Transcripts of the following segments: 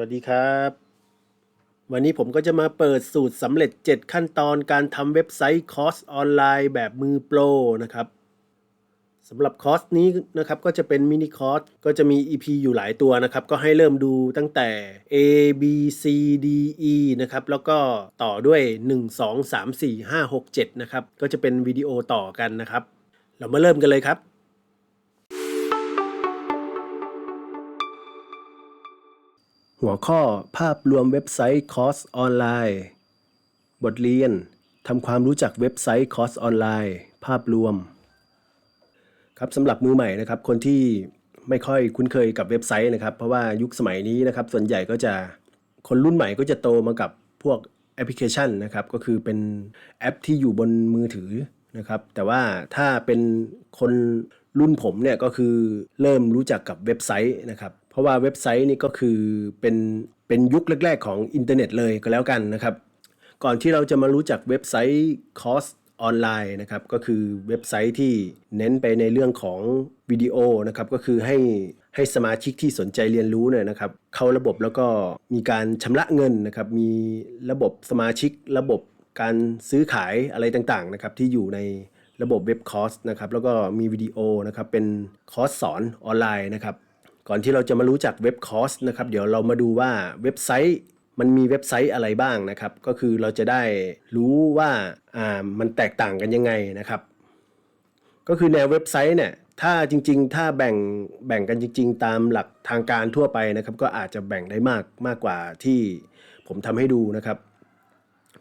วัสดีครับ วันนี้ผมก็จะมาเปิดสูตรสำเร็จ 7 ขั้นตอนการทำเว็บไซต์คอร์สออนไลน์แบบมือโปรนะครับสำหรับคอร์สนี้นะครับก็จะเป็นมินิคอร์สก็จะมี EP อยู่หลายตัวนะครับ ก็ให้เริ่มดูตั้งแต่ A B C D E นะครับ แล้วก็ต่อด้วย 1 2 3 4 5 6 7 นะครับ ก็จะเป็นวิดีโอต่อกันนะครับ เรามาเริ่มกันเลยครับ หัวข้อภาพรวมเว็บไซต์คอร์สออนไลน์ บทเรียนทำความรู้จักเว็บไซต์คอร์สออนไลน์ ภาพรวม ครับสำหรับมือใหม่นะครับ คนที่ไม่ค่อยคุ้นเคยกับเว็บไซต์นะครับ เพราะว่ายุคสมัยนี้นะครับ ส่วนใหญ่ก็จะคนรุ่นใหม่ก็จะโตมากับพวกแอปพลิเคชันนะครับ ก็คือเป็นแอปที่อยู่บนมือถือนะครับ แต่ว่าถ้าเป็นคนรุ่นผมเนี่ยก็คือเริ่มรู้จักกับเว็บไซต์นะครับ ราะว่าเว็บไซต์นี่ก็คือเป็นเป็นยุคแรก ๆ ของอินเทอร์เน็ตเลยก็แล้วกันนะครับ ก่อนที่เราจะมารู้จักเว็บไซต์คอร์สออนไลน์นะครับก็คือเว็บไซต์ที่เน้นไปในเรื่องของวิดีโอนะครับก็คือให้ให้สมาชิกที่สนใจเรียนรู้เนี่ยนะครับ เข้าระบบแล้วก็มีการชำระเงินนะครับมีระบบสมาชิกระบบการซื้อขายอะไรต่างๆนะครับที่อยู่ในระบบเว็บคอร์สนะครับแล้วก็มีวิดีโอนะครับเป็นคอร์สสอนออนไลน์นะครับ ก่อนที่เราจะมารู้จักเว็บคอร์สนะครับเดี๋ยวเรามาดูว่าเว็บไซต์มันมีเว็บไซต์อะไรบ้างนะครับ ก็คือเราจะได้รู้ว่าอ่ามันแตกต่างกันยังไงนะครับ ก็คือแนวเว็บไซต์เนี่ยถ้าจริง ๆ ถ้าแบ่งแบ่งกันจริง ๆ ตามหลักทางการทั่วไปนะครับ ก็อาจจะแบ่งได้มากมากกว่าที่ผมทำให้ดูนะครับ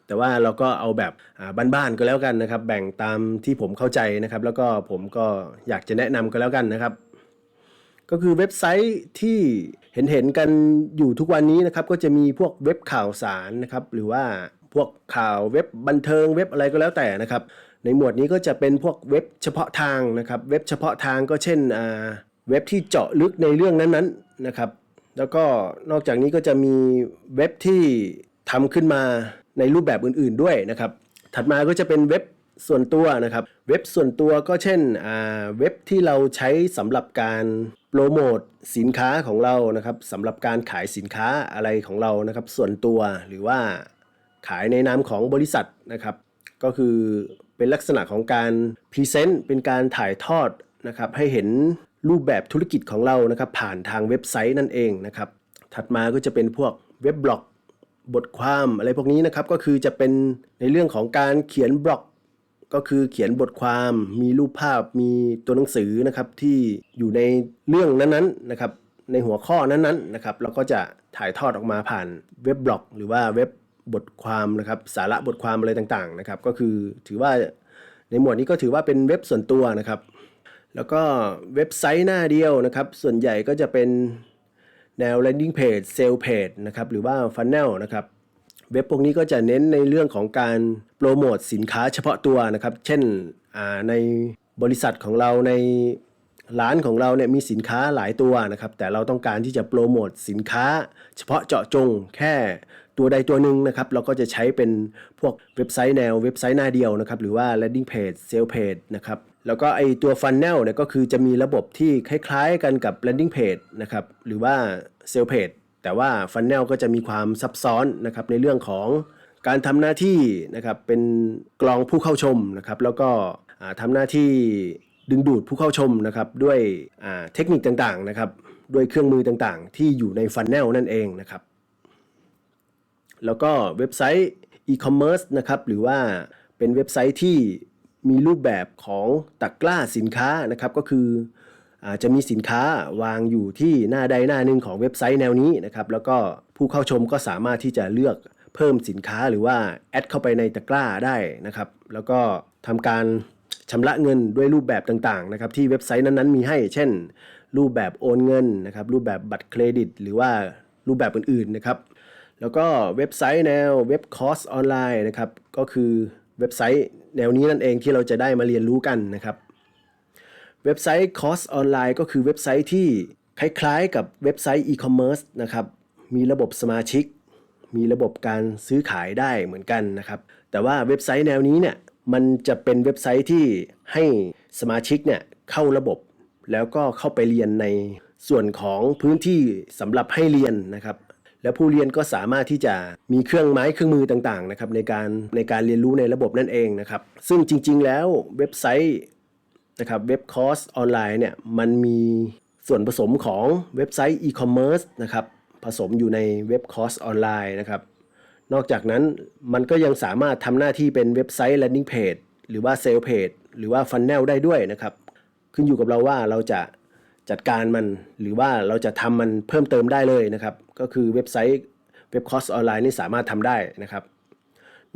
แต่ว่าเราก็เอาแบบบ้านๆก็แล้วกันนะครับ แบ่งตามที่ผมเข้าใจนะครับ แล้วก็ผมก็อยากจะแนะนำก็แล้วกันนะครับ ก็คือเว็บไซต์ที่เห็นเห็นๆกันอยู่ทุกวันนี้นะครับ ก็จะมีพวกเว็บข่าวสารนะครับ หรือว่าพวกข่าวเว็บบันเทิงเว็บอะไรก็แล้วแต่นะครับ ในหมวดนี้ก็จะเป็นพวกเว็บเฉพาะทางนะครับ เว็บเฉพาะทางก็เช่นอ่าเว็บที่เจาะลึกในเรื่องนั้นๆนะครับ แล้วก็นอกจากนี้ก็จะมีเว็บที่ทำขึ้นมาในรูปแบบอื่น ๆด้วยนะครับ ถัดมาก็จะเป็นเว็บ ส่วนตัวนะครับ เว็บส่วนตัวก็เช่นเว็บที่เราใช้สำหรับการโปรโมทสินค้าของเรานะครับสำหรับการขายสินค้าอะไรของเรานะครับ ส่วนตัวหรือว่าขายในนามของบริษัทนะครับ ก็คือเป็นลักษณะของการพรีเซนต์เป็นการถ่ายทอดนะครับ ให้เห็นรูปแบบธุรกิจของเรานะครับ ผ่านทางเว็บไซต์นั่นเองนะครับ ถัดมาก็จะเป็นพวกเว็บบล็อกบทความอะไรพวกนี้นะครับ ก็คือจะเป็นในเรื่องของการเขียนบล็อก ก็คือเขียนบทความมีรูปภาพมีตัวหนังสือนะครับที่อยู่ในเรื่องนั้นๆนะครับในหัวข้อนั้นๆนะครับเราก็จะถ่ายทอดออกมาผ่านเว็บบล็อก หรือว่าเว็บบทความนะครับสาระบทความอะไรต่างๆนะครับก็คือถือว่าในหมวดนี้ก็ถือว่าเป็นเว็บส่วนตัวนะครับ แล้วก็เว็บไซต์หน้าเดียวนะครับ ส่วนใหญ่ก็จะเป็นแนว landing page sale page นะครับหรือว่า funnel นะครับ เว็บพวกนี้ก็จะเน้นในเรื่องของการโปรโมทสินค้าเฉพาะตัวนะครับ เช่นในบริษัทของเราในร้านของเราเนี่ยมีสินค้าหลายตัวนะครับ แต่เราต้องการที่จะโปรโมทสินค้า เฉพาะเจาะจงแค่ตัวใดตัวหนึ่งนะครับ เราก็จะใช้เป็นพวกเว็บไซต์แนวเว็บไซต์หน้าเดียวนะครับ หรือว่า landing page sale page นะครับ แล้วก็ไอตัว funnel เนี่ยก็คือจะมีระบบที่คล้ายๆกันกับ landing page นะครับ หรือว่า sale page แต่ว่า Funnel ก็จะมีความซับซ้อนนะครับในเรื่องของการทำหน้าที่นะครับเป็นกรองผู้เข้าชมนะครับแล้วก็ทำหน้าที่ดึงดูดผู้เข้าชมนะครับด้วยเทคนิคต่างๆนะครับด้วยเครื่องมือต่างๆ ที่อยู่ใน Funnel นั่นเองนะครับ แล้วก็เว็บไซต์อีคอมเมิร์ซนะครับหรือว่าเป็นเว็บไซต์ที่มีรูปแบบของตะกร้าสินค้านะครับก็คือ จะมีสินค้าวางอยู่ที่หน้าใดหน้าหนึ่งของเว็บไซต์แนวนี้นะครับแล้วก็ผู้เข้าชมก็สามารถที่จะเลือกเพิ่มสินค้าหรือว่าแอดเข้าไปในตะกร้าได้นะครับ แล้วก็ทำการชำระเงินด้วยรูปแบบต่างๆนะครับที่เว็บไซต์นั้นๆมีให้ เช่น รูปแบบโอนเงินนะครับรูปแบบบัตรเครดิต หรือว่ารูปแบบอื่นๆนะครับ แล้วก็เว็บไซต์แนวเว็บคอร์สออนไลน์นะครับก็คือเว็บไซต์แนวนี้นั่นเองที่เราจะได้มาเรียนรู้กันนะครับ เว็บไซต์คอร์สออนไลน์ก็คือเว็บไซต์ที่คล้ายๆกับเว็บไซต์อีคอมเมิร์ซนะครับ มีระบบสมาชิก มีระบบการซื้อขายได้เหมือนกันนะครับ แต่ว่าเว็บไซต์แนวนี้เนี่ยมันจะเป็นเว็บไซต์ที่ให้สมาชิกเนี่ยเข้าระบบ แล้วก็เข้าไปเรียนในส่วนของพื้นที่สำหรับให้เรียนนะครับ แล้วผู้เรียนก็สามารถที่จะมีเครื่องไม้เครื่องมือต่างๆนะครับในการในการเรียนรู้ในระบบนั่นเองนะครับ ซึ่งจริง ๆ แล้วเว็บไซต์ นะครับเว็บคอร์สออนไลน์เนี่ยมันมีส่วนผสมของเว็บไซต์อีคอมเมิร์ซนะครับผสมอยู่ในเว็บคอร์สออนไลน์นะครับนอกจากนั้นมันก็ยังสามารถทำหน้าที่เป็นเว็บไซต์ landing page หรือว่า sales page หรือว่า funnel ได้ด้วยนะครับ ขึ้นอยู่กับเราว่าเราจะจัดการมันหรือว่าเราจะทำมันเพิ่มเติมได้เลยนะครับ ก็คือเว็บไซต์เว็บคอร์สออนไลน์นี่สามารถทำได้นะครับ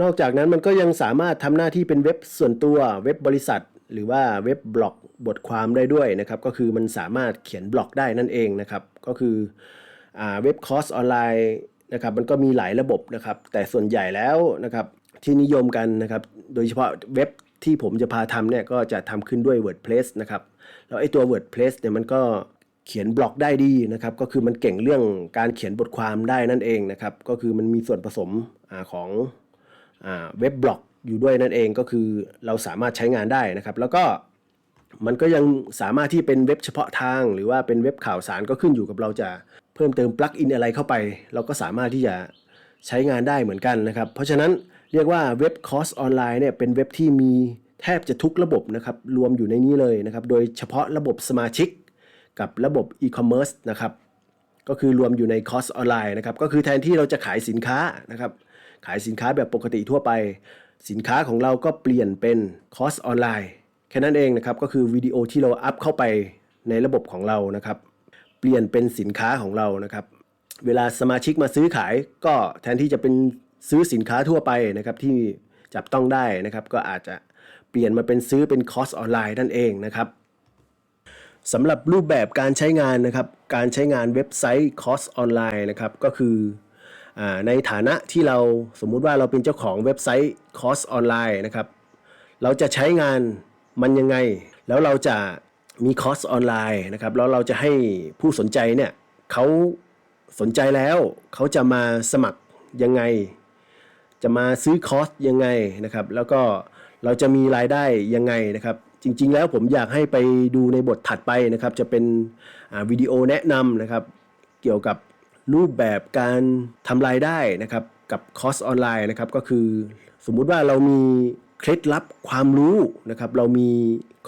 นอกจากนั้นมันก็ยังสามารถทำหน้าที่เป็นเว็บส่วนตัวเว็บบริษัท หรือว่าเว็บบล็อกบทความได้ด้วยนะครับ ก็คือมันสามารถเขียนบล็อกได้นั่นเองนะครับ ก็คืออเว็บคอร์สออนไลน์นะครับ มันก็มีหลายระบบนะครับ แต่ส่วนใหญ่แล้วนะครับที่นิยมกันนะครับ โดยเฉพาะเว็บที่ผมจะพาทำเนี่ยก็จะทำขึ้นด้วย WordPress นะครับ แล้วไอ้ตัว WordPress เนี่ยมันก็เขียนบล็อกได้ดีนะครับ ก็คือมันเก่งเรื่องการเขียนบทความได้นั่นเองนะครับ ก็คือมันมีส่วนผสมอของอเว็บบล็อก อยู่ด้วยนั่นเองก็คือเราสามารถใช้งานได้นะครับ แล้วก็มันก็ยังสามารถที่เป็นเว็บเฉพาะทาง หรือว่าเป็นเว็บข่าวสารก็ขึ้นอยู่กับเราจะเพิ่มเติมปลั๊กอินอะไรเข้าไป เราก็สามารถที่จะใช้งานได้เหมือนกันนะครับ เพราะฉะนั้นเรียกว่าเว็บคอร์สออนไลน์เนี่ยเป็นเว็บที่มีแทบจะทุกระบบนะครับรวมอยู่ในนี้เลยนะครับ โดยเฉพาะระบบสมาชิก กับระบบอีคอมเมิร์ซนะครับก็คือรวมอยู่ในคอร์สออนไลน์นะครับก็คือแทนที่เราจะขายสินค้านะครับขายสินค้าแบบปกติทั่วไป สินค้าของเราก็เปลี่ยนเป็นคอร์สออนไลน์แค่นั้นเองนะครับก็คือวิดีโอที่เราอัพเข้าไปในระบบของเรานะครับ เปลี่ยนเป็นสินค้าของเรานะครับ เวลาสมาชิกมาซื้อขายก็แทนที่จะเป็นซื้อสินค้าทั่วไปนะครับที่จับต้องได้นะครับ ก็อาจจะเปลี่ยนมาเป็นซื้อเป็นคอร์สออนไลน์นั่นเองนะครับสำหรับรูปแบบการใช้งานนะครับ การใช้งานเว็บไซต์คอร์สออนไลน์นะครับ ก็คือ ในฐานะที่เราสมมุติว่าเราเป็นเจ้าของเว็บไซต์คอร์สออนไลน์นะครับ เราจะใช้งานมันยังไง แล้วเราจะมีคอร์สออนไลน์นะครับ แล้วเราจะให้ผู้สนใจเนี่ยเขาสนใจแล้วเขาจะมาสมัครยังไง จะมาซื้อคอร์สยังไงนะครับ แล้วก็เราจะมีรายได้ยังไงนะครับ จริง ๆ แล้วผมอยากให้ไปดูในบทถัดไปนะครับ จะเป็นวิดีโอแนะนำนะครับ เกี่ยวกับ รูปแบบการทำรายได้นะครับกับคอร์สออนไลน์นะครับก็คือ สมมุติว่าเรามีเคล็ดลับความรู้นะครับเรามี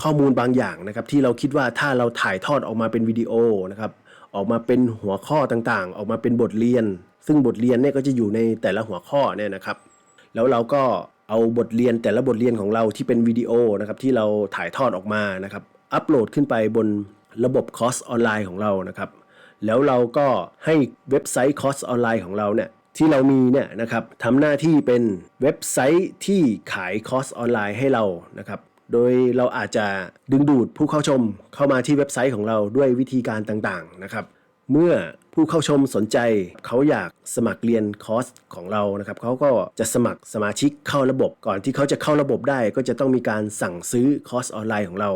ข้อมูลบางอย่างนะครับที่เราคิดว่าถ้าเราถ่ายทอดออกมาเป็นวิดีโอนะครับออกมาเป็นหัวข้อต่างๆ ออกมาเป็นบทเรียน ซึ่งบทเรียนเนี่ยก็จะอยู่ในแต่ละหัวข้อเนี่ยนะครับ แล้วเราก็เอาบทเรียนแต่ละบทเรียนของเราที่เป็นวิดีโอนะครับที่เราถ่ายทอดออกมานะครับอัปโหลดขึ้นไปบนระบบคอร์สออนไลน์ของเรานะครับ แล้วเราก็ให้เว็บไซต์คอร์สออนไลน์ของเราเนี่ยที่เรามีเนี่ยนะครับทำหน้าที่เป็นเว็บไซต์ที่ขายคอร์สออนไลน์ให้เรานะครับโดยเราอาจจะดึงดูดผู้เข้าชมเข้ามาที่เว็บไซต์ของเราด้วยวิธีการต่างๆนะครับ เมื่อผู้เข้าชมสนใจเขาอยากสมัครเรียนคอร์สของเรานะครับเขาก็จะสมัครสมาชิกเข้าระบบ ก่อนที่เขาจะเข้าระบบได้ ก็จะต้องมีการสั่งซื้อคอร์สออนไลน์ของเรา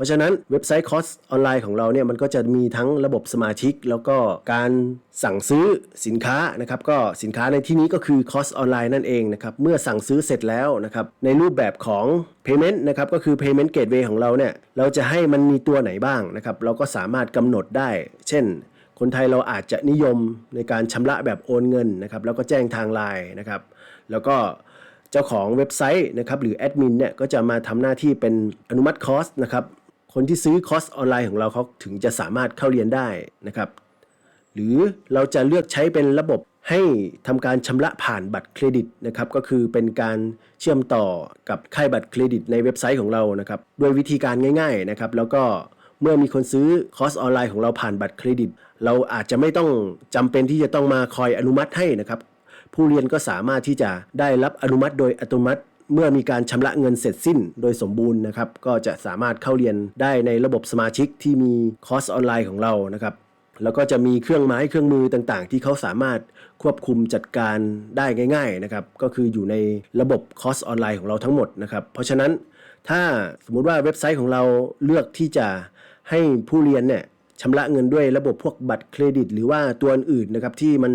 ราะฉะนั้นเว็บไซต์คอร์สออนไลน์ของเราเนี่ยมันก็จะมีทั้งระบบสมาชิก แล้วก็การสั่งซื้อสินค้านะครับก็สินค้าในที่นี้ก็คือคอร์สออนไลน์นั่นเองนะครับเมื่อสั่งซื้อเสร็จแล้วนะครับในรูปแบบของ Payment นะครับก็คือ Payment Gateway ของเราเนี่ยเราจะให้มันมีตัวไหนบ้างนะครับเราก็สามารถกำหนดได้ เช่นคนไทยเราอาจจะนิยมในการชำระแบบโอนเงินนะครับแล้วก็แจ้งทางไลน์นะครับแล้วก็เจ้าของเว็บไซต์นะครับหรือแอดมินเนี่ยก็จะมาทำหน้าที่เป็นอนุมัติคอสนะครับ คนที่ซื้อคอร์สออนไลน์ของเราเขาถึงจะสามารถเข้าเรียนได้นะครับ หรือเราจะเลือกใช้เป็นระบบให้ทำการชำระผ่านบัตรเครดิตนะครับ ก็คือเป็นการเชื่อมต่อกับค่ายบัตรเครดิตในเว็บไซต์ของเรานะครับด้วยวิธีการง่าย ๆนะครับ แล้วก็เมื่อมีคนซื้อคอร์สออนไลน์ของเราผ่านบัตรเครดิต เราอาจจะไม่ต้องจำเป็นที่จะต้องมาคอยอนุมัติให้นะครับ ผู้เรียนก็สามารถที่จะได้รับอนุมัติโดยอัตโนมัติ เมื่อมีการชำระเงินเสร็จสิ้นโดยสมบูรณ์นะครับ ก็จะสามารถเข้าเรียนได้ในระบบสมาชิกที่มีคอร์สออนไลน์ของเรานะครับแล้วก็จะมีเครื่องไม้เครื่องมือต่างๆ ที่เขาสามารถควบคุมจัดการได้ง่าย ๆนะครับ ก็คืออยู่ในระบบคอร์สออนไลน์ของเราทั้งหมดนะครับ เพราะฉะนั้นถ้าสมมุติว่าเว็บไซต์ของเราเลือกที่จะให้ผู้เรียนเนี่ยชำระเงินด้วยระบบพวกบัตรเครดิต หรือว่าตัวอื่นนะครับที่มัน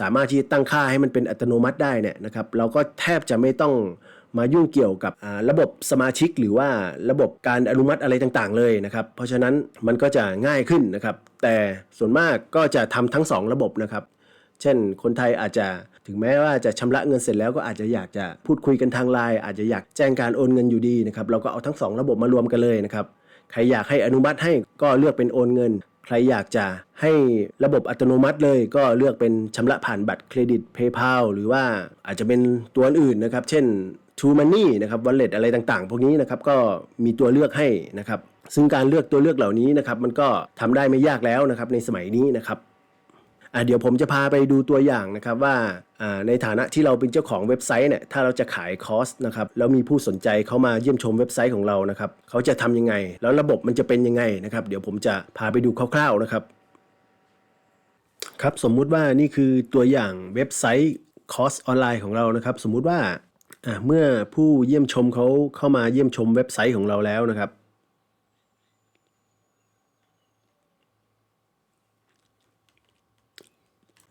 สามารถที่ตั้งค่าให้มันเป็นอัตโนมัติได้เนี่ยนะครับ เราก็แทบจะไม่ต้อง มายุ่งเกี่ยวกับระบบสมาชิก หรือว่าระบบการอนุมัติอะไรต่างๆเลยนะครับเพราะฉะนั้นมันก็จะง่ายขึ้นนะครับแต่ส่วนมากก็จะทำทั้ง 2 ระบบนะครับเช่น คนไทยอาจจะถึงแม้ว่าจะชำระเงินเสร็จแล้วก็อาจจะอยากจะพูดคุยกันทางไลน์อาจจะอยากแจ้งการโอนเงินอยู่ดีนะครับเราก็เอาทั้งสองระบบมารวมกันเลยนะครับใครอยากให้อนุมัติให้ก็เลือกเป็นโอนเงิน ใครอยากจะให้ระบบอัตโนมัติเลยก็เลือกเป็นชำระผ่านบัตรเครดิต PayPal หรือว่าอาจจะเป็นตัวอื่นนะครับ เช่น True Money นะครับ Wallet อะไรต่างๆ พวกนี้นะครับก็มีตัวเลือกให้นะครับ ซึ่งการเลือกตัวเลือกเหล่านี้นะครับ มันก็ทำได้ไม่ยากแล้วนะครับในสมัยนี้นะครับอะเดี๋ยวผมจะพาไปดูตัวอย่างนะครับว่าในฐานะที่เราเป็นเจ้าของเว็บไซต์เนี่ยถ้าเราจะขายคอร์สนะครับแล้วมีผู้สนใจเขามาเยี่ยมชมเว็บไซต์ของเรานะครับเขาจะทำยังไง แล้วระบบมันจะเป็นยังไงนะครับ เดี๋ยวผมจะพาไปดูคร่าว ๆนะครับ ครับสมมุติว่านี่คือตัวอย่างเว็บไซต์คอร์สออนไลน์ของเรานะครับ สมมุติว่า เมื่อผู้เยี่ยมชมเขาเข้ามาเยี่ยมชมเว็บไซต์ของเราแล้วนะครับ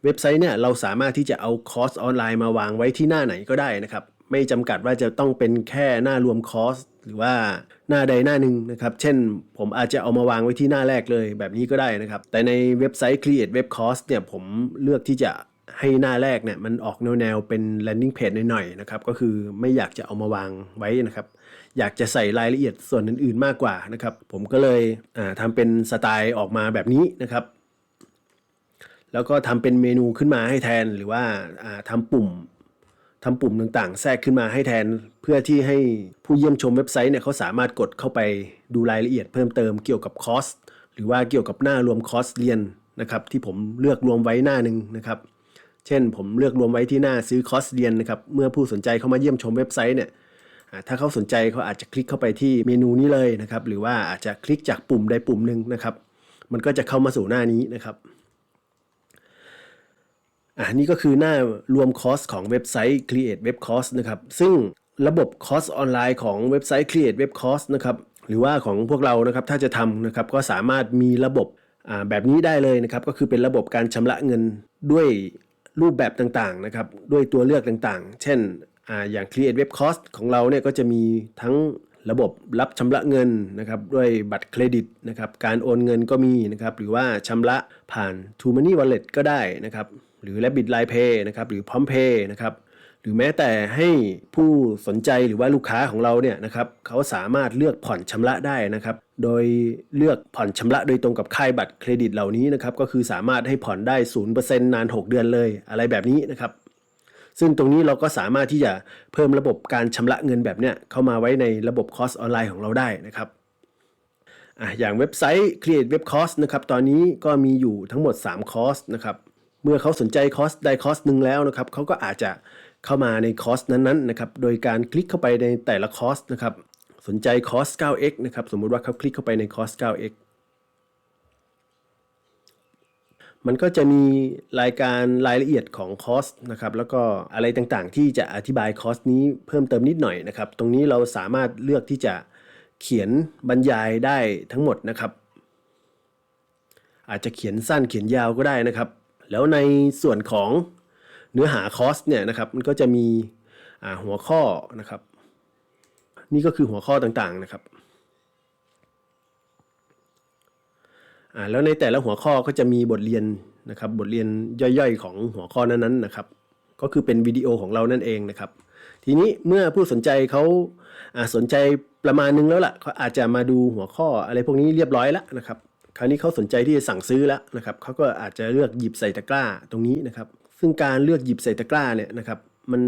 เว็บไซต์เนี่ยเราสามารถที่จะเอาคอร์สออนไลน์มาวางไว้ที่หน้าไหนก็ได้นะครับ ไม่จำกัดว่าจะต้องเป็นแค่หน้ารวมคอร์สหรือว่าหน้าใดหน้าหนึ่งนะครับ เช่น ผมอาจจะเอามาวางไว้ที่หน้าแรกเลยแบบนี้ก็ได้นะครับ แต่ในเว็บไซต์ Create Web Course เนี่ยผมเลือกที่จะ ให้หน้าแรกเนี่ยมันออกแนวๆเป็น landing page หน่อยๆนะครับก็คือไม่อยากจะเอามาวางไว้นะครับ อยากจะใส่รายละเอียดส่วนอื่นๆมากกว่านะครับ ผมก็เลยอ่าทำเป็นสไตล์ออกมาแบบนี้นะครับ แล้วก็ทำเป็นเมนูขึ้นมาให้แทนหรือว่าอ่าทำปุ่มทำปุ่มต่างๆ แทรกขึ้นมาให้แทนเพื่อที่ให้ผู้เยี่ยมชมเว็บไซต์เนี่ยเขาสามารถกดเข้าไปดูรายละเอียดเพิ่มเติมเกี่ยวกับคอร์สหรือว่าเกี่ยวกับหน้ารวมคอร์สเรียนนะครับที่ผมเลือกรวมไว้หน้าหนึ่งนะครับ เช่น ผมเลือกรวมไว้ที่หน้าซื้อคอร์สเรียนนะครับ เมื่อผู้สนใจเข้ามาเยี่ยมชมเว็บไซต์เนี่ยถ้าเขาสนใจเขาอาจจะคลิกเข้าไปที่เมนูนี้เลยนะครับ หรือว่าอาจจะคลิกจากปุ่มใดปุ่มหนึ่งนะครับ มันก็จะเข้ามาสู่หน้านี้นะครับอ่านี่ก็คือหน้ารวมคอร์สของเว็บไซต์ Create Web Course นะครับ ซึ่งระบบคอร์สออนไลน์ของเว็บไซต์ Create Web Course นะครับ หรือว่าของพวกเรานะครับ ถ้าจะทำนะครับ ก็สามารถมีระบบแบบนี้ได้เลยนะครับ ก็คือเป็นระบบการชำระเงินด้วย รูปแบบต่างๆนะครับด้วยตัวเลือกต่างๆ เช่นออย่าง Create Web Cost ของเราเนี่ยก็จะมีทั้งระบบรับชำระเงินนะครับด้วยบัตรเครดิตนะครับการโอนเงินก็มีนะครับหรือว่าชำระผ่าน t o Money Wallet ก็ได้นะครับหรือ Rabbit Line Pay นะครับหรือ Prom Pay นะครับ หรือแม้แต่ให้ผู้สนใจหรือว่าลูกค้าของเราเนี่ยนะครับเขาสามารถเลือกผ่อนชำระได้นะครับ โดยเลือกผ่อนชำระโดยตรงกับค่ายบัตรเครดิตเหล่านี้นะครับก็คือสามารถให้ผ่อนได้ 0%นาน 6 เดือนเลยอะไรแบบนี้นะครับ ซึ่งตรงนี้เราก็สามารถที่จะเพิ่มระบบการชำระเงินแบบเนี้ยเข้ามาไว้ในระบบคอร์สออนไลน์ของเราได้นะครับอะอย่างเว็บไซต์ Create Web Course นะครับตอนนี้ก็มีอยู่ทั้งหมด 3 คอร์สนะครับเมื่อเขาสนใจคอร์สใดคอร์สหนึ่งแล้วนะครับเขาก็อาจจะ เข้ามาในคอร์สนั้นๆนะครับ โดยการคลิกเข้าไปในแต่ละคอร์สนะครับ สนใจคอร์ส 9x นะครับ สมมุติว่าเขาคลิกเข้าไปในคอร์ส 9x มันก็จะมีรายการรายละเอียดของคอร์สนะครับ แล้วก็อะไรต่างๆ ที่จะอธิบายคอร์สนี้เพิ่มเติมนิดหน่อยนะครับ ตรงนี้เราสามารถเลือกที่จะเขียนบรรยายได้ทั้งหมดนะครับ อาจจะเขียนสั้นเขียนยาวก็ได้นะครับ แล้วในส่วนของ เนื้อหาคอร์สเนี่ยนะครับมันก็จะมีหัวข้อนะครับ นี่ก็คือหัวข้อต่างๆนะครับอ่าแล้วในแต่ละหัวข้อก็จะมีบทเรียนนะครับ บทเรียนย่อยๆ ของหัวข้อนั้นๆนะครับ ก็คือเป็นวิดีโอของเรานั่นเองนะครับ ทีนี้เมื่อผู้สนใจเขาาสนใจประมาณนึงแล้วล่ะเขาอาจจะมาดูหัวข้ออะไรพวกนี้เรียบร้อยแล้วนะครับ คราวนี้เขาสนใจที่จะสั่งซื้อแล้วนะครับเขาก็อาจจะเลือกหยิบใส่ตะกร้าตรงนี้นะครับ ซึ่งการเลือกหยิบใส่ตะกร้าเนี่ยนะครับมัน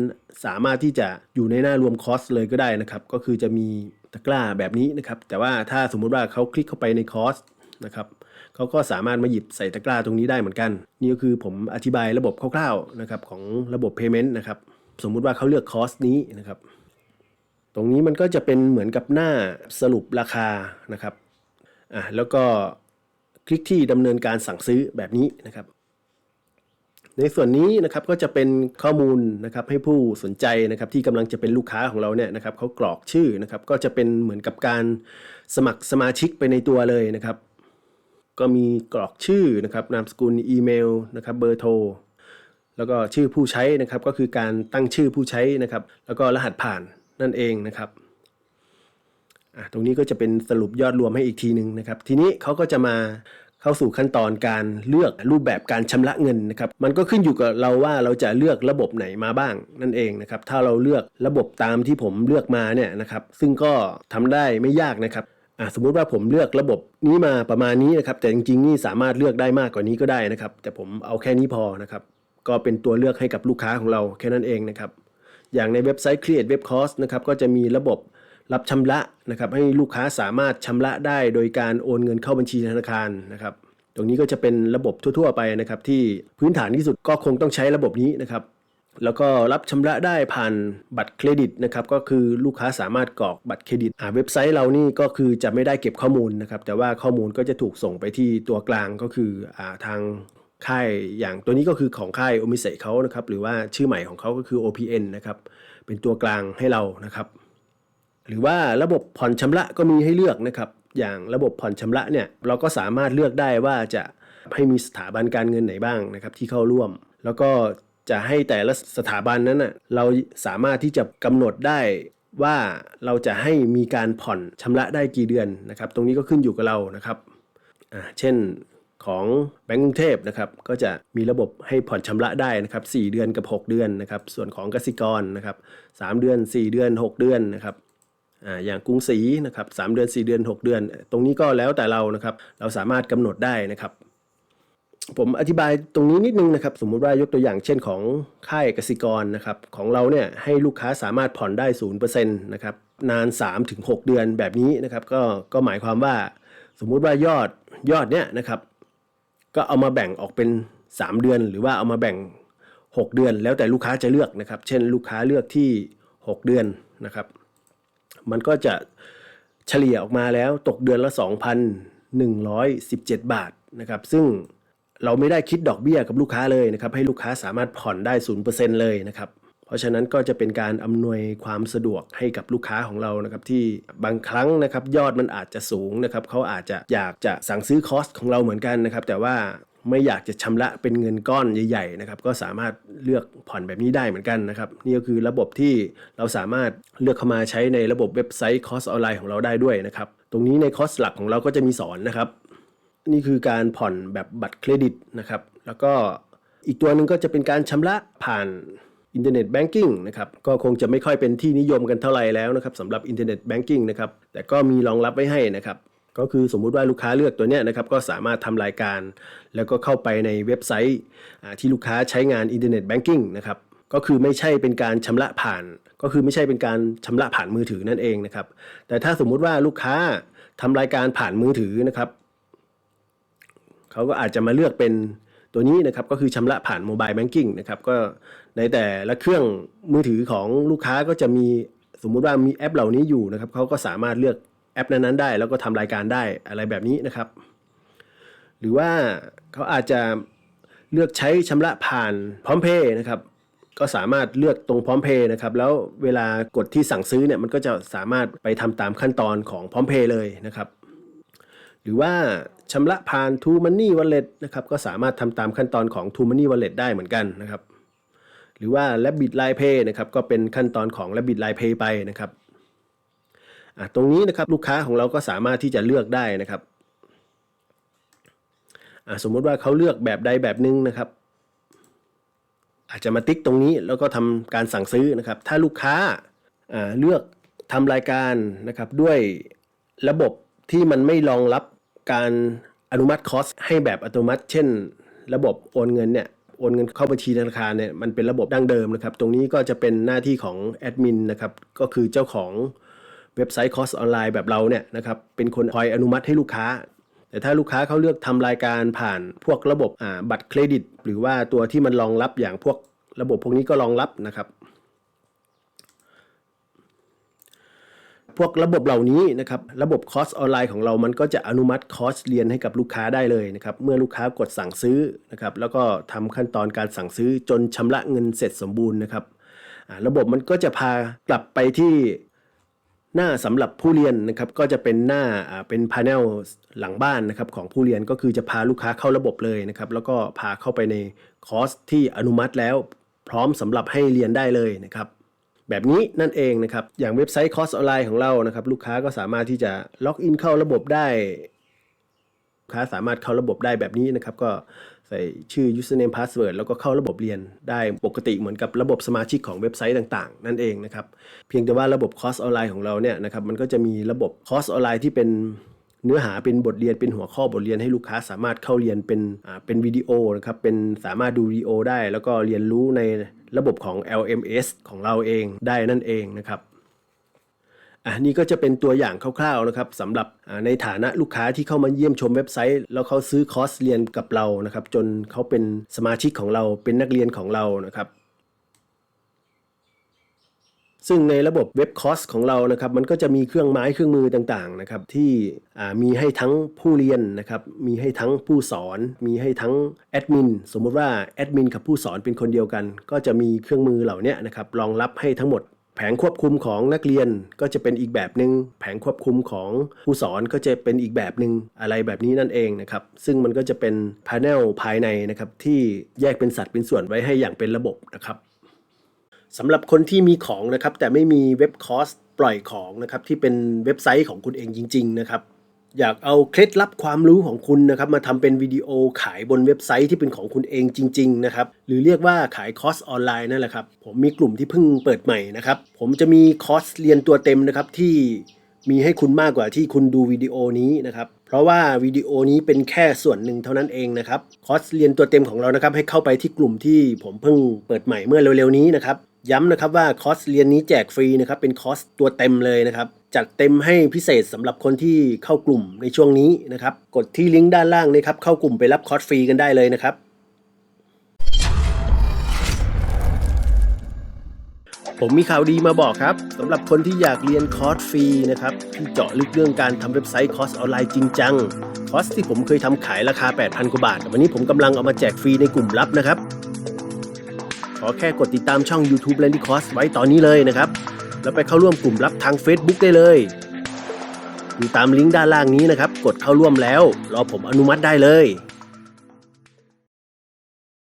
สามารถที่จะอยู่ในหน้ารวมคอสเลยก็ได้นะครับ ก็คือจะมีตะกร้าแบบนี้นะครับ แต่ว่าถ้าสมมุติว่าเขาคลิกเข้าไปในคอสนะครับเขาก็สามารถมาหยิบใส่ตะกร้าตรงนี้ได้เหมือนกัน นี่ก็คือผมอธิบายระบบคร่าวๆนะครับของระบบ Payment นะครับ สมมุติว่าเขาเลือกคอสนี้นะครับ ตรงนี้มันก็จะเป็นเหมือนกับหน้าสรุปราคานะครับอะแล้วก็คลิกที่ดำเนินการสั่งซื้อแบบนี้นะครับ ในส่วนนี้นะครับก็จะเป็นข้อมูลนะครับให้ผู้สนใจนะครับที่กำลังจะเป็นลูกค้าของเราเนี่ยนะครับเขากรอกชื่อนะครับก็จะเป็นเหมือนกับการสมัครสมาชิกไปในตัวเลยนะครับ ก็มีกรอกชื่อนะครับนามสกุลอีเมลนะครับเบอร์โทรแล้วก็ชื่อผู้ใช้นะครับก็คือการตั้งชื่อผู้ใช้นะครับ แล้วก็รหัสผ่านนั่นเองนะครับตรงนี้ก็จะเป็นสรุปยอดรวมให้อีกทีหนึ่งนะครับ ทีนี้เขาก็จะมา เข้าสู่ขั้นตอนการเลือกรูปแบบการชำระเงินนะครับมันก็ขึ้นอยู่กับเราว่าเราจะเลือกระบบไหนมาบ้างนั่นเองนะครับถ้าเราเลือกระบบตามที่ผมเลือกมาเนี่ยนะครับซึ่งก็ทำได้ไม่ยากนะครับสมมุติว่าผมเลือกระบบนี้มาประมาณนี้นะครับแต่จริงๆนี่สามารถเลือกได้มากกว่านี้ก็ได้นะครับ แต่ผมเอาแค่นี้พอนะครับก็เป็นตัวเลือกให้กับลูกค้าของเราแค่นั้นเองนะครับอย่างในเว็บไซต์ Create Web Course นะครับก็จะมีระบบ รับชำระนะครับให้ลูกค้าสามารถชำระได้โดยการโอนเงินเข้าบัญชีธนาคารนะครับตรงนี้ก็จะเป็นระบบทั่ว ๆ ไปนะครับที่พื้นฐานที่สุดก็คงต้องใช้ระบบนี้นะครับแล้วก็รับชำระได้ผ่านบัตรเครดิตนะครับก็คือลูกค้าสามารถกรอกบัตรเครดิตอ่าเว็บไซต์เรานี่ก็คือจะไม่ได้เก็บข้อมูลนะครับแต่ว่าข้อมูลก็จะถูกส่งไปที่ตัวกลางก็คืออ่าทางค่ายอย่างตัวนี้ก็คือของค่ายโอมิเซเขานะครับหรือว่าชื่อใหม่ของเขาก็คือ OPN นะครับเป็นตัวกลางให้เรานะครับ หรือว่าระบบผ่อนชำระก็มีให้เลือกนะครับ อย่างระบบผ่อนชำระเนี่ยเราก็สามารถเลือกได้ว่าจะให้มีสถาบันการเงินไหนบ้างนะครับที่เข้าร่วม แล้วก็จะให้แต่ละสถาบันนั้นนะเราสามารถที่จะกำหนดได้ว่าเราจะให้มีการผ่อนชำระได้กี่เดือนนะครับ ตรงนี้ก็ขึ้นอยู่กับเรานะครับเช่นของแบงก์กรุงเทพนะครับก็จะมีระบบให้ผ่อนชำระได้นะครับ 4 เดือนกับ 6 เดือนนะครับ ส่วนของกสิกรนะครับ 3 เดือน 4 เดือน 6 เดือนนะครับ อย่างกรุงศรีนะครับสามเดือน 4 เดือน 6 เดือน ตรงนี้ก็แล้วแต่เรานะครับ เราสามารถกำหนดได้นะครับ ผมอธิบายตรงนี้นิดนึงนะครับ สมมุติว่ายกตัวอย่างเช่นของค่ายกสิกรนะครับของเราเนี่ยให้ลูกค้าสามารถผ่อนได้0%นะครับนาน 3-6 เดือนแบบนี้นะครับ ก็ก็หมายความว่า สมมุติว่ายอดยอดเนี้ยนะครับ ก็เอามาแบ่งออกเป็น 3 เดือน หรือว่าเอามาแบ่ง 6 เดือน แล้วแต่ลูกค้าจะเลือกนะครับ เช่น ลูกค้าเลือกที่ 6 เดือนนะครับ มันก็จะเฉลี่ยออกมาแล้วตกเดือนละ 2,117 บาทนะครับ ซึ่งเราไม่ได้คิดดอกเบี้ยกับลูกค้าเลยนะครับ ให้ลูกค้าสามารถผ่อนได้ 0%เลยนะครับ เพราะฉะนั้นก็จะเป็นการอำนวยความสะดวกให้กับลูกค้าของเรานะครับ ที่บางครั้งนะครับยอดมันอาจจะสูงนะครับเขาอาจจะอยากจะสั่งซื้อคอสของเราเหมือนกันนะครับ แต่ว่า ไม่อยากจะชำระเป็นเงินก้อนใหญ่ๆนะครับก็สามารถเลือกผ่อนแบบนี้ได้เหมือนกันนะครับนี่ก็คือระบบที่เราสามารถเลือกเข้ามาใช้ในระบบเว็บไซต์คอร์สออนไลน์ของเราได้ด้วยนะครับตรงนี้ในคอร์สหลักของเราก็จะมีสอนนะครับ นี่คือการผ่อนแบบบัตรเครดิตนะครับแล้วก็อีกตัวหนึ่งก็จะเป็นการชำระผ่านอินเทอร์เน็ตแบงกิ้งนะครับก็คงจะไม่ค่อยเป็นที่นิยมกันเท่าไหร่แล้วนะครับสำหรับอินเทอร์เน็ตแบงกิ้งนะครับแต่ก็มีรองรับไว้ให้นะครับ ก็คือสมมุติว่าลูกค้าเลือกตัวเนี้ยนะครับก็สามารถทำรายการ แล้วก็เข้าไปในเว็บไซต์ที่ลูกค้าใช้งานอินเทอร์เน็ตแบงกิ้งนะครับก็คือไม่ใช่เป็นการชำระผ่าน ก็คือไม่ใช่เป็นการชำระผ่านมือถือนั่นเองนะครับ แต่ถ้าสมมุติว่าลูกค้าทำรายการผ่านมือถือนะครับเขาก็อาจจะมาเลือกเป็นตัวนี้นะครับก็คือชำระผ่านโมบายแบงกิ้งนะครับก็ในแต่ละเครื่องมือถือของลูกค้าก็จะมีสมมุติว่ามีแอปเหล่านี้อยู่นะครับเขาก็สามารถเลือก แอปนั้นๆได้ แล้วก็ทำรายการได้อะไรแบบนี้นะครับ หรือว่าเขาอาจจะเลือกใช้ชำระผ่านพร้อมเพย์นะครับก็สามารถเลือกตรงพร้อมเพย์นะครับแล้วเวลากดที่สั่งซื้อเนี่ยมันก็จะสามารถไปทำตามขั้นตอนของพร้อมเพย์เลยนะครับ หรือว่าชำระผ่าน True Money Wallet นะครับก็สามารถทำตามขั้นตอนของ True Money Wallet ได้เหมือนกันนะครับ หรือว่า Rabbit Line Pay นะครับก็เป็นขั้นตอนของ Rabbit Line Pay ไปนะครับ ตรงนี้นะครับลูกค้าของเราก็สามารถที่จะเลือกได้นะครับสมมุติว่าเขาเลือกแบบใดแบบหนึ่งนะครับ อาจจะมาติ๊กตรงนี้แล้วก็ทำการสั่งซื้อนะครับ ถ้าลูกค้าอ่าเลือกทำรายการนะครับด้วยระบบที่มันไม่รองรับการอนุมัติคอสให้แบบอัตโนมัติ เช่น ระบบโอนเงินเนี่ยโอนเงินเข้าบัญชีธนาคารเนี่ยมันเป็นระบบดั้งเดิมนะครับ ตรงนี้ก็จะเป็นหน้าที่ของแอดมินนะครับก็คือเจ้าของ เว็บไซต์คอร์สออนไลน์แบบเราเนี่ยนะครับเป็นคนคอยอนุมัติให้ลูกค้า แต่ถ้าลูกค้าเขาเลือกทำรายการผ่านพวกระบบบัตรเครดิต หรือว่าตัวที่มันรองรับอย่างพวกระบบพวกนี้ก็รองรับนะครับพวกระบบเหล่านี้นะครับระบบคอร์สออนไลน์ของเรามันก็จะอนุมัติคอร์สเรียนให้กับลูกค้าได้เลยนะครับเมื่อลูกค้ากดสั่งซื้อนะครับแล้วก็ทำขั้นตอนการสั่งซื้อจนชำระเงินเสร็จสมบูรณ์นะครับระบบมันก็จะพากลับไปที่ หน้าสำหรับผู้เรียนนะครับก็จะเป็นหน้าเป็นพาเนลหลังบ้านนะครับของผู้เรียนก็คือจะพาลูกค้าเข้าระบบเลยนะครับแล้วก็พาเข้าไปในคอร์สที่อนุมัติแล้ว พร้อมสำหรับให้เรียนได้เลยนะครับแบบนี้นั่นเองนะครับอย่างเว็บไซต์คอร์สออนไลน์ของเรานะครับลูกค้าก็สามารถที่จะล็อกอินเข้าระบบได้ลูกค้าสามารถเข้าระบบได้แบบนี้นะครับก็ ใส่ชื่อ username password แล้วก็เข้าระบบเรียนได้ปกติเหมือนกับระบบสมาชิกของเว็บไซต์ต่างๆ นั่นเองนะครับ เพียงแต่ว่าระบบคอร์สออนไลน์ของเราเนี่ยนะครับมันก็จะมีระบบคอร์สออนไลน์ที่เป็นเนื้อหาเป็นบทเรียนเป็นหัวข้อบทเรียนให้ลูกค้าสามารถเข้าเรียนเป็นอ่าเป็นวิดีโอนะครับเป็นสามารถดูวิดีโอได้ แล้วก็เรียนรู้ในระบบของ LMS ของเราเองได้นั่นเองนะครับ อะนี่ก็จะเป็นตัวอย่างคร่าวๆนะครับสำหรับในฐานะลูกค้าที่เข้ามาเยี่ยมชมเว็บไซต์ แล้วเขาซื้อคอร์สเรียนกับเรานะครับ จนเขาเป็นสมาชิกของเราเป็นนักเรียนของเรานะครับซึ่งในระบบเว็บคอร์สของเรานะครับมันก็จะมีเครื่องไม้เครื่องมือต่างๆนะครับที่มีให้ทั้งผู้เรียนนะครับมีให้ทั้งผู้สอน มีให้ทั้งแอดมินสมมติว่าแอดมินกับผู้สอนเป็นคนเดียวกัน ก็จะมีเครื่องมือเหล่านี้นะครับรองรับให้ทั้งหมด แผงควบคุมของนักเรียนก็จะเป็นอีกแบบหนึ่งแผงควบคุมของผู้สอนก็จะเป็นอีกแบบหนึ่งอะไรแบบนี้นั่นเองนะครับ ซึ่งมันก็จะเป็นพาร์เนลภายในนะครับที่แยกเป็นสัดเป็นส่วนไว้ให้อย่างเป็นระบบนะครับสำหรับคนที่มีของนะครับแต่ไม่มีเว็บคอร์สปล่อยของนะครับที่เป็นเว็บไซต์ของคุณเองจริง ๆ นะครับ อยากเอาเคล็ดลับความรู้ของคุณนะครับมาทำเป็นวิดีโอขายบนเว็บไซต์ที่เป็นของคุณเองจริงๆนะครับหรือเรียกว่าขายคอร์สออนไลน์นั่นแหละครับผมมีกลุ่มที่เพิ่งเปิดใหม่นะครับผมจะมีคอร์สเรียนตัวเต็มนะครับที่มีให้คุณมากกว่าที่คุณดูวิดีโอนี้นะครับเพราะว่าวิดีโอนี้เป็นแค่ส่วนหนึ่งเท่านั้นเองนะครับคอร์สเรียนตัวเต็มของเรานะครับให้เข้าไปที่กลุ่มที่ผมเพิ่งเปิดใหม่เมื่อเร็วๆนี้นะครับย้ำนะครับว่าคอร์สเรียนนี้แจกฟรีนะครับเป็นคอร์สตัวเต็มเลยนะครับ จัดเต็มให้พิเศษสำหรับคนที่เข้ากลุ่มในช่วงนี้นะครับ กดที่ลิงก์ด้านล่างนะครับ เข้ากลุ่มไปรับคอร์สฟรีกันได้เลยนะครับ ผมมีข่าวดีมาบอกครับสำหรับคนที่อยากเรียนคอร์สฟรีนะครับที่เจาะลึกเรื่องการทำเว็บไซต์คอร์สออนไลน์จริงจังคอร์สที่ผมเคยทำขายราคา 8,000 กว่าบาท วันนี้ผมกำลังเอามาแจกฟรีในกลุ่มลับนะครับขอแค่กดติดตามช่อง YouTube l a n d y Course ไว้ตอนนี้เลยนะครับ แล้วไปเข้าร่วมกลุ่มลับทาง Facebook ได้เลยดูตามลิงก์ด้านล่างนี้นะครับ กดเข้าร่วมแล้ว รอผมอนุมัติได้เลย